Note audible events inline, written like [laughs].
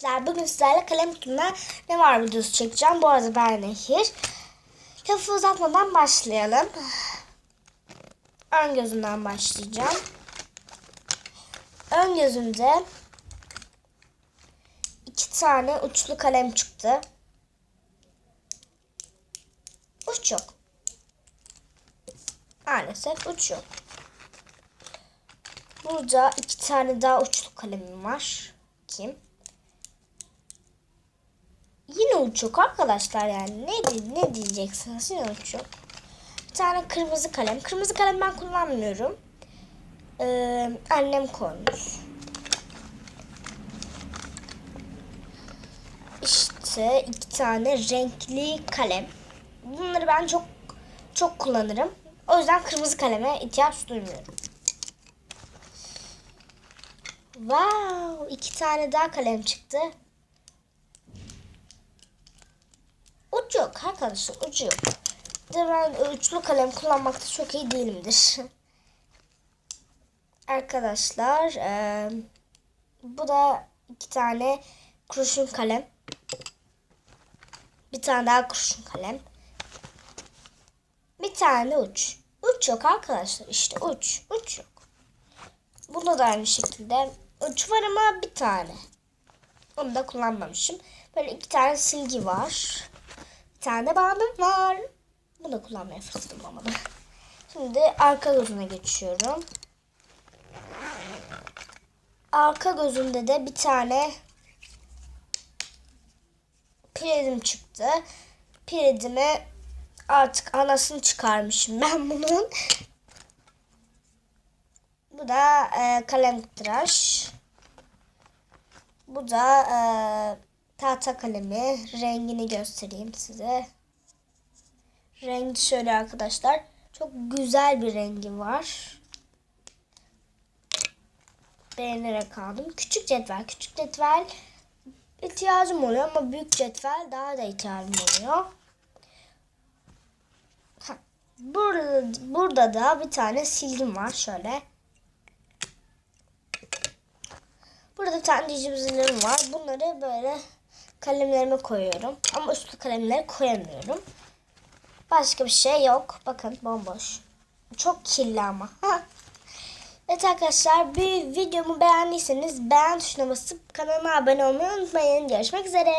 Sizler bugün sizlerle kalem kutumda ne var videosu çekeceğim. Bu arada ben Nehir. Lafı uzatmadan başlayalım. Ön gözümden başlayacağım. Ön gözümde iki tane uçlu kalem çıktı. Uç yok. Maalesef uç yok. Burada iki tane daha uçlu kalemim var. Kim? Yok arkadaşlar yani. Ne, ne diyeceksiniz? Uç yok. Bir tane kırmızı kalem. Kırmızı kalem ben kullanmıyorum. Ee, annem koymuş. İşte iki tane renkli kalem. Bunları ben çok çok kullanırım. O yüzden kırmızı kaleme ihtiyaç duymuyorum. Wow, iki tane daha kalem çıktı. Uç yok arkadaşlar, ucu yok. De ben uçlu kalem kullanmakta çok iyi değilimdir. [laughs] arkadaşlar, eee, bu da iki tane kurşun kalem. Bir tane daha kurşun kalem. Bir tane uç. Uç yok arkadaşlar. İşte uç. Uç yok. Bunda da aynı şekilde uç var ama bir tane. Onu da kullanmamışım. Böyle iki tane silgi var. Bir tane bandım var. Bunu kullanmaya fırsatım olmadı. Şimdi arka gözüne geçiyorum. Arka gözünde de bir tane piridim çıktı. Piridime artık anasını çıkarmışım ben bunun. Bu da e, kalem tıraş. Bu da e, tahta kalemi. Rengini göstereyim size. Rengi şöyle arkadaşlar. Çok güzel bir rengi var. Beğenerek aldım. Küçük cetvel. Küçük cetvel ihtiyacım oluyor ama büyük cetvel daha da ihtiyacım oluyor. Ha, Burada, burada da bir tane silgim var şöyle. Burada bir tane dicimizlerim var. Bunları böyle kalemlerime koyuyorum. Ama üstlü kalemleri koyamıyorum. Başka bir şey yok. Bakın bomboş. Çok kirli ama. [laughs] evet arkadaşlar bir videomu beğendiyseniz beğen tuşuna basıp kanalıma abone olmayı unutmayın. Görüşmek üzere.